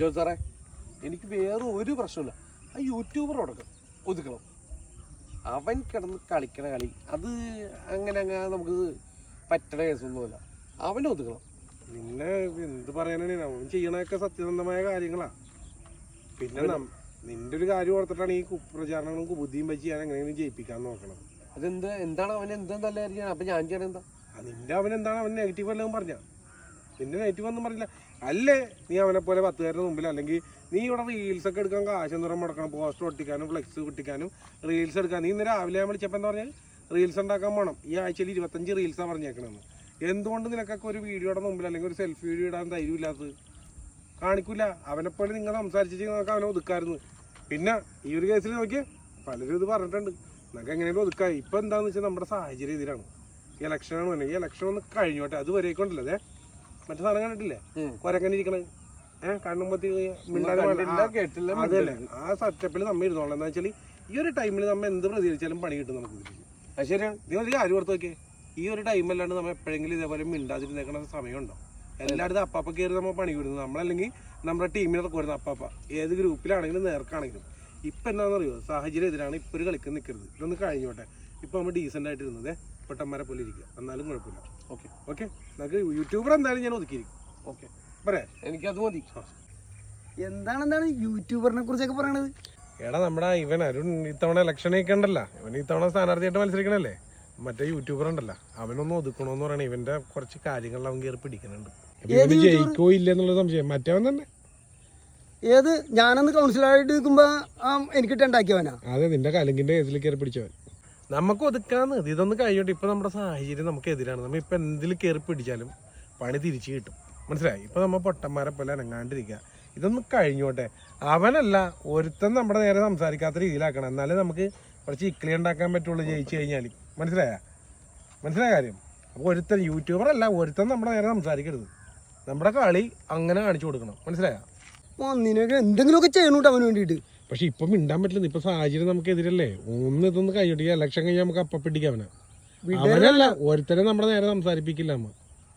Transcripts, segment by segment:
ജോസ് സാറേ എനിക്ക് വേറെ ഒരു പ്രശ്നമില്ല ആ യൂട്യൂബർ ഉടക്കം ഒതുക്കണം. അവൻ കിടന്ന് കളിക്കണ കളി അത് അങ്ങനെ അങ്ങനെ നമുക്ക് പറ്റണ കേസൊന്നുമല്ല. അവനെ ഒതുക്കണം. നിന്നെ എന്ത് പറയാനാണ്? അവൻ ചെയ്യണതൊക്കെ സത്യസന്ധമായ കാര്യങ്ങളാണ് പിന്നെ നിന്റെ ഒരു കാര്യം ഓർത്തിട്ടാണ് ഈ കുപ്രചാരണങ്ങളും കുബുദ്ധിയും വെച്ച് ഞാൻ എങ്ങനെയെങ്കിലും ജയിപ്പിക്കാൻ നോക്കണം അതെന്ത് എന്താണ് അവൻ എന്താ നല്ലതായിരിക്കണം അപ്പൊ ഞാൻ ചെയ്യണം എന്താ? നിന്റെ അവൻ എന്താണ് അവൻ നെഗറ്റീവ് വല്ലതും പറഞ്ഞ നിന്റെ നൈറ്റ് വന്നും പറഞ്ഞില്ല. അല്ലേ? നീ അവനെ പോലെ പത്ത് പേരുടെ മുമ്പിൽ അല്ലെങ്കിൽ നീ ഇവിടെ റീൽസ് ഒക്കെ എടുക്കാൻ കാശം എന്തോരം മുടക്കണം പോസ്റ്റർ ഒട്ടിക്കാനും ഫ്ലെക്സ് ഒട്ടിക്കാനും റീൽസ് എടുക്കാൻ. നീ ഇന്ന് രാവിലെ വിളിച്ചപ്പോൾ എന്താ പറഞ്ഞാൽ റീൽസ് ഉണ്ടാക്കാൻ പോകണം ഈ ആഴ്ചയിൽ ഇരുപത്തഞ്ച് റീൽസാണ് പറഞ്ഞേക്കണമെന്ന് എന്തുകൊണ്ട് നിനക്കൊക്കെ ഒരു വീഡിയോയുടെ മുമ്പിൽ അല്ലെങ്കിൽ ഒരു സെൽഫി വീഡിയോ ഇടാൻ ധൈര്യമില്ലാത്തത്? കാണിക്കൂല. അവനെ പോലെ നിങ്ങൾ സംസാരിച്ചിട്ട് നമുക്ക് അവനെ ഒതുക്കായിരുന്നു. പിന്നെ ഈ ഒരു കേസിൽ നോക്കി പലരും ഇത് പറഞ്ഞിട്ടുണ്ട്. നമുക്ക് എങ്ങനെയും ഒതുക്കാം ഇപ്പം എന്താണെന്ന് വെച്ചാൽ നമ്മുടെ സാഹചര്യം ഇതിലാണ്. ഇലക്ഷനാണ് ഈ ഇലക്ഷൻ ഒന്ന് കഴിഞ്ഞോട്ടെ. അത് വരേക്കൊണ്ടല്ലേ അതെ? മറ്റു സാധനം കണ്ടിട്ടില്ലേ. കൊരങ്ങനെ ഇരിക്കണേ. ഏഹ് കണ്ണുമ്പത്തി കേട്ടില്ല, അതല്ലേ. ആ സെറ്റപ്പിൽ നമ്മ ഇരുന്നോളാം. എന്താ വെച്ചാൽ ഈ ഒരു ടൈമിൽ നമ്മ എന്ത് പ്രതികരിച്ചാലും പണി കിട്ടും നമുക്ക്. അത് ശരിയാണ് നീ ഒരു കാര്യം ഓർത്ത് നോക്കിയേ. ഈ ഒരു ടൈമല്ലാണ്ട് നമ്മൾ എപ്പോഴെങ്കിലും ഇതേപോലെ മിണ്ടാതിരുന്നേക്കണ സമയമുണ്ടോ? എല്ലായിടത്തും അപ്പാപ്പ കയറി നമ്മൾ പണി വിടുന്നത് നമ്മളല്ലെങ്കിൽ നമ്മുടെ ടീമിനെ വരുന്നത് അപ്പാപ്പ. ഏത് ഗ്രൂപ്പിലാണെങ്കിലും നേർക്കാണെങ്കിലും. ഇപ്പൊ എന്താണെന്നറിയോ? സാഹചര്യം എതിരാണ് ഇപ്പൊ ഒരു കളിക്ക് നിൽക്കരുത് ഇതൊന്ന് കഴിഞ്ഞോട്ടെ. ഇപ്പൊ നമ്മൾ ഡീസെന്റ് ആയിട്ട് ഇരുന്നത്. പൊട്ടന്മാരെ പോലെ ഇരിക്കുക. എന്നാലും കുഴപ്പമില്ല. ഓക്കെ ഓക്കെ നമുക്ക് യൂട്യൂബർ എന്തായാലും ഞാൻ ഒതുക്കിയിരിക്കും. ഓക്കെ പറയാ. എനിക്കത് മതി. എന്താണ് എന്താണ് യൂട്യൂബറിനെ കുറിച്ചൊക്കെ പറയണത്? എടാ നമ്മുടെ ഇവൻ അരുൺ ഇത്തവണ ഇലക്ഷൻ ഉണ്ടല്ലോ ഇവൻ ഇത്തവണ സ്ഥാനാർത്ഥിയായിട്ട് മത്സരിക്കണല്ലേ? മറ്റേ യൂട്യൂബർ ഉണ്ടല്ലോ. അവനൊന്ന് ഒതുക്കണോന്ന് പറയണ. ഇവന്റെ കുറച്ച് കാര്യങ്ങളിൽ അവൻ കയറി പിടിക്കുന്നുണ്ട്. ഇവന് ജയിക്കോ ഇല്ല എന്നുള്ള സംശയം മറ്റവൻ തന്നെ. ഏത്? ഞാനന്ന് കൗൺസിലറായിട്ട് നിൽക്കുമ്പോ എനിക്കിട്ട് ഉണ്ടാക്കിയവനാ അതെ നിന്റെ കലങ്കിന്റെ കേസിൽ കയറി പിടിച്ചവൻ. നമുക്ക് ഒതുക്കാന്ന് ഇതൊന്നും കഴിഞ്ഞോട്ടെ ഇപ്പൊ നമ്മുടെ സാഹചര്യം നമുക്ക് എതിരാണ് നമ്മ ഇപ്പൊ എന്തിൽ കയറി പിടിച്ചാലും പണി തിരിച്ചു കിട്ടും. മനസ്സിലായി? ഇപ്പൊ നമ്മ പൊട്ടന്മാരെ പോലെ അനങ്ങാണ്ടിരിക്കുക ഇതൊന്ന് കഴിഞ്ഞോട്ടെ. അവനല്ല ഒരുത്തൻ നമ്മുടെ നേരെ സംസാരിക്കാത്ത രീതിയിലാക്കണം. എന്നാലേ നമുക്ക് കുറച്ച് ഇക്ലി ഉണ്ടാക്കാൻ പറ്റുള്ളൂ ജയിച്ചു കഴിഞ്ഞാൽ മനസ്സിലായ? മനസ്സിലായ കാര്യം? അപ്പൊ ഒരുത്തൻ യൂട്യൂബർ അല്ല ഒരുത്തൻ നമ്മുടെ നേരെ സംസാരിക്കരുത്. നമ്മുടെ കളി അങ്ങനെ കാണിച്ചു കൊടുക്കണം. മനസ്സിലായ? എന്തെങ്കിലുമൊക്കെ ചെയ്യണോട്ടോ അവന് വേണ്ടിയിട്ട്. പക്ഷെ ഇപ്പൊ മിണ്ടാൻ പറ്റില്ല ഇപ്പൊ സാഹചര്യം നമുക്ക് എതിരല്ലേ ഒന്ന് ഇതൊന്ന് ഈ ഇലക്ഷൻ കഴിഞ്ഞാൽ നമുക്ക് അപ്പ പിടിക്കാം അവനെ. അവനല്ല ഒരുത്തരെ നമ്മുടെ നേരെ സംസാരിപ്പിക്കില്ല അമ്മ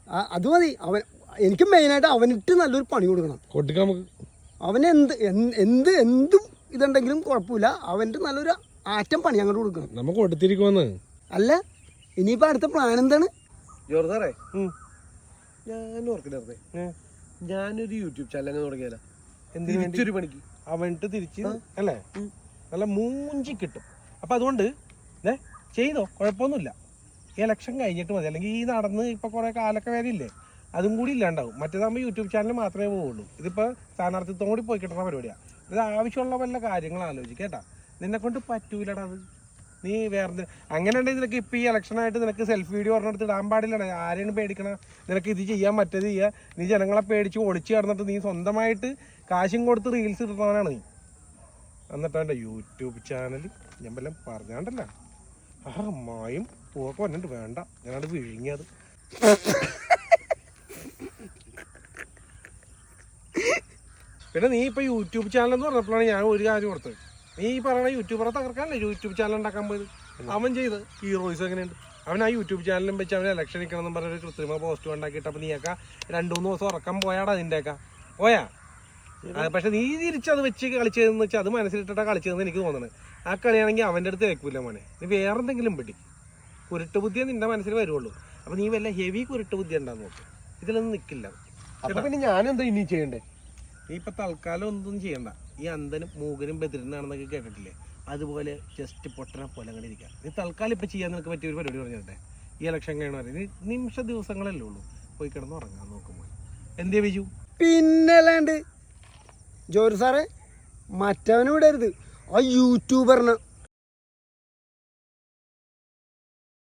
ആ, അത് മതി. അവൻ എനിക്ക് മെയിനായിട്ട് അവനിട്ട് നല്ലൊരു പണി കൊടുക്കണം. കൊടുക്കാം നമുക്ക്. അവന് എന്ത് എന്ത് എന്ത് ഇതുണ്ടെങ്കിലും കുഴപ്പമില്ല. അവന്റെ നല്ലൊരു ആറ്റം പണി അങ്ങോട്ട് കൊടുക്കണം. നമുക്ക് കൊടുത്തിരിക്കുമെന്ന് അല്ല ഇനിയിപ്പോൾ അടുത്ത പ്ലാൻ എന്താണ്? ജോർദാറേ ഞാൻ ഓർക്കില്ല ഞാനൊരു യൂട്യൂബ് ചാനൽ തുടങ്ങിയാലോ എന്തിനു പണിക്ക്. അവനിട്ട് തിരിച്ച് അല്ലേ? നല്ല മൂഞ്ചി കിട്ടും. അപ്പൊ അതുകൊണ്ട് ഏ ചെയ്തോ കുഴപ്പമൊന്നുമില്ല. ഇലക്ഷൻ കഴിഞ്ഞിട്ട് മതി. അല്ലെങ്കിൽ ഈ നടന്ന് ഇപ്പൊ കുറെ കാലൊക്കെ വരില്ലേ? അതും കൂടി ഇല്ലാണ്ടാവും. മറ്റേതാകുമ്പോൾ യൂട്യൂബ് ചാനൽ മാത്രമേ പോവുള്ളൂ. ഇതിപ്പോ സ്ഥാനാർത്ഥിത്വം കൂടി പോയി കിട്ടുന്ന പരിപാടിയാണ് ഇത് ആവശ്യമുള്ള വല്ല കാര്യങ്ങൾ ആലോചിക്കുക കേട്ടാ. നിന്നെ കൊണ്ട് പറ്റൂലടാ അത്. നീ വേറെ അങ്ങനെ ഉണ്ടെങ്കിൽ നിനക്ക് ഇപ്പൊ ഈ ഇലക്ഷനായിട്ട് നിനക്ക് സെൽഫ് വീഡിയോ പറഞ്ഞെടുത്ത് ഇടാൻ പാടില്ലടാ ആരെയാണ് പേടിക്കണ? നിനക്ക് ഇത് ചെയ്യാൻ പറ്റത് ചെയ്യുക നീ ജനങ്ങളെ പേടിച്ച് ഒളിച്ച് കിടന്നിട്ട് നീ സ്വന്തമായിട്ട് കാശും കൊടുത്ത് റീൽസ് ഇടുന്നവനാണ് നീ. എന്നിട്ട് അവന്റെ യൂട്യൂബ് ചാനൽ ഞാൻ വല്ലതും പറഞ്ഞാണ്ടല്ല. ആ മായും പൂവൊക്കെ വന്നിട്ട് വേണ്ട. ഞാനത് വിഴുങ്ങിയത് പിന്നെ നീ ഇപ്പൊ യൂട്യൂബ് ചാനൽ എന്ന് പറഞ്ഞപ്പോഴാണ് ഞാൻ ഒരു കാര്യം ഓർത്തത്. നീ ഈ പറയണ യൂട്യൂബറെ തകർക്കാനല്ലേ യൂട്യൂബ് ചാനൽ ഉണ്ടാക്കാൻ പോയത്? അവൻ ചെയ്ത്. ഹീറോയിസ് എങ്ങനെയുണ്ട്? അവൻ ആ യൂട്യൂബ് ചാനലും വെച്ച് അവൻ ഇലക്ഷൻ നിൽക്കണം എന്ന് പറഞ്ഞൊരു കൃത്രിമ പോസ്റ്റ് ഉണ്ടാക്കിയിട്ട് അപ്പൊ നീയൊക്കെ രണ്ടു മൂന്ന് ദിവസം ഉറക്കം പോയാടാ നിന്റെയൊക്കെ പോയാ? പക്ഷെ നീ തിരിച്ച് അത് വെച്ച് കളിച്ചതെന്ന് വെച്ചാൽ അത് മനസ്സിലിട്ടിട്ടാ കളിച്ചതെന്ന് എനിക്ക് തോന്നുന്നത് ആ കളിയാണെങ്കിൽ അവന്റെ അടുത്ത് വെക്കൂല മോനെ. നീ വേറെ എന്തെങ്കിലും പിടി. കുരുട്ട് ബുദ്ധിയെ നിന്റെ മനസ്സിൽ വരുള്ളൂ. അപ്പൊ നീ വല്ല ഹെവി കുരുട്ട് ബുദ്ധി ഉണ്ടാന്ന് നോക്കും. ഇതിലൊന്നും നിക്കില്ല. അപ്പൊ പിന്നെ ഞാനെന്താ ഇനി ചെയ്യണ്ടേ? നീ ഇപ്പൊ തൽക്കാലം ഒന്നും ചെയ്യണ്ട. ഈ അന്തനും മൂകനും ബദിരനാണെന്നൊക്കെ കേട്ടിട്ടില്ലേ? അതുപോലെ ജസ്റ്റ് പൊട്ടനെ പോലെ അങ്ങനെ ഇരിക്കാം. നീ തൽക്കാലം ഇപ്പൊ ചെയ്യാൻ നിനക്ക് പറ്റിയ ഒരു പരിപാടി പറഞ്ഞിട്ടെ ഈ ഇലക്ഷൻ കഴിയണ നീ നിമിഷ ദിവസങ്ങളല്ലേ ഉള്ളൂ. പോയി കിടന്ന് ഉറങ്ങാൻ നോക്കുമ്പോൾ എന്തേ ബിജു? പിന്നെ ജോലി സാറേ മറ്റവനും വിടരുത് ആ യൂട്യൂബറിന്